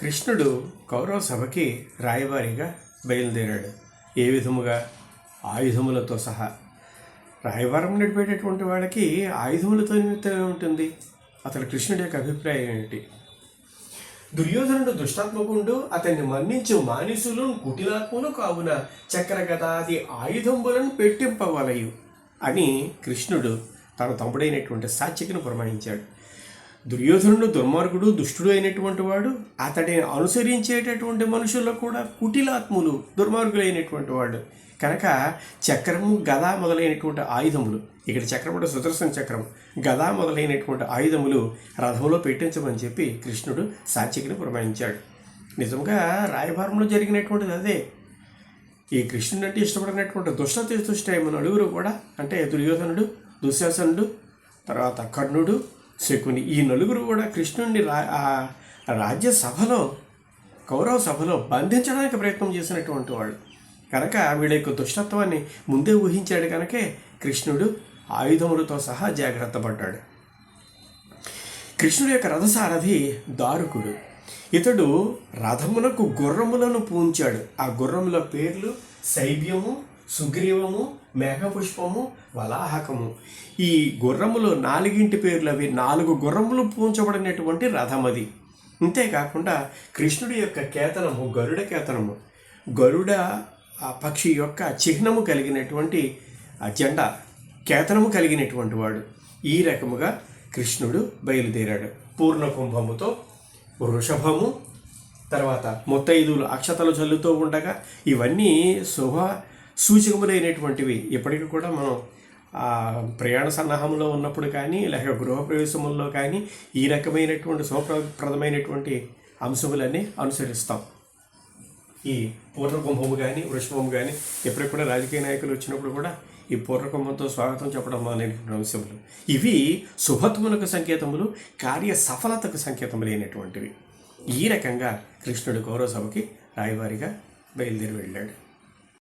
కృష్ణుడు కౌరవ సభకి రాయబారిగా బయలుదేరాడు. ఏ విధముగా? ఆయుధములతో సహా. రాయబారం నడిపేటటువంటి వాళ్ళకి ఆయుధములతో నిమిత్తమే ఉంటుంది? అతడు కృష్ణుడి యొక్క అభిప్రాయం ఏమిటి? దుర్యోధనుడు దుష్టాత్మకుండు అతన్ని మన్నించు మానిసులు కుటిలాత్ములు కావున చక్రగదాది ఆయుధంబులను పెట్టింపవలయు అని కృష్ణుడు తన తమ్ముడైనటువంటి సాత్యకిని పురమాయించాడు దుర్యోధనుడు దుర్మార్గుడు దుష్టుడు అయినటువంటి వాడు అతడిని అనుసరించేటటువంటి మనుషుల్లో కూడా కుటిలాత్ములు దుర్మార్గులైనటువంటి వాడు. కనుక చక్రము గద మొదలైనటువంటి ఆయుధములు ఇక్కడ చక్రం అంటే సుదర్శన చక్రం గద మొదలైనటువంటి ఆయుధములు రథంలో పెట్టించమని చెప్పి కృష్ణుడు సాత్యకిని పురమాయించాడు నిజంగా రాయభారంలో జరిగినటువంటిది అదే. ఈ కృష్ణుడు అంటే ఇష్టపడినటువంటి దుష్ట దుష్టైన నలుగురు కూడా అంటే దుర్యోధనుడు దుశ్శాసనుడు తర్వాత కర్ణుడు శకుని. ఈ నలుగురు కూడా కృష్ణుణ్ణి రా ఆ రాజ్యసభలో కౌరవ సభలో బంధించడానికి ప్రయత్నం చేసినటువంటి వాళ్ళు. కనుక వీళ్ళ యొక్క దుష్టత్వాన్ని ముందే ఊహించాడు కనుకే కృష్ణుడు ఆయుధములతో సహా జాగ్రత్త పడ్డాడు కృష్ణుడు యొక్క రథసారథి దారుకుడు. ఇతడు రథమునకు గుర్రములను పూంచాడు. ఆ గుర్రముల పేర్లు శైబ్యము సుగ్రీవము మేఘపుష్పము వలాహకము. ఈ గుర్రములు నాలుగింటి పేర్లు అవి నాలుగు గుర్రములు పూంచబడినటువంటి రథమది. అంతేకాకుండా కృష్ణుడి యొక్క కేతనము గరుడ కేతనము. గరుడ ఆ పక్షి యొక్క చిహ్నము కలిగినటువంటి జెండా కేతనము కలిగినటువంటి వాడు. ఈ రకముగా కృష్ణుడు బయలుదేరాడు. పూర్ణ కుంభముతో వృషభము తర్వాత ముత్తైదులు అక్షతలు చల్లుతూ ఉండగా ఇవన్నీ శుభ సూచకములైనటువంటివి. ఇప్పటికీ కూడా మనం ప్రయాణ సన్నాహంలో ఉన్నప్పుడు కానీ లేక గృహప్రవేశముల్లో కానీ ఈ రకమైనటువంటి శుభప్రదమైనటువంటి అంశములన్నీ అనుసరిస్తాం. ఈ పూర్ణకుంభము కానీ వృషభము కానీ ఎప్పటికి కూడా రాజకీయ నాయకులు వచ్చినప్పుడు కూడా ఈ పూర్ణకుంభంతో స్వాగతం చెప్పడం అనేటువంటి అంశములు. ఇవి శుభత్వములకు సంకేతములు కార్య సఫలతకు సంకేతములైనటువంటివి ఈ రకంగా కృష్ణుడు కౌరవ సభకి రాయవారిగా బయలుదేరి వెళ్ళాడు.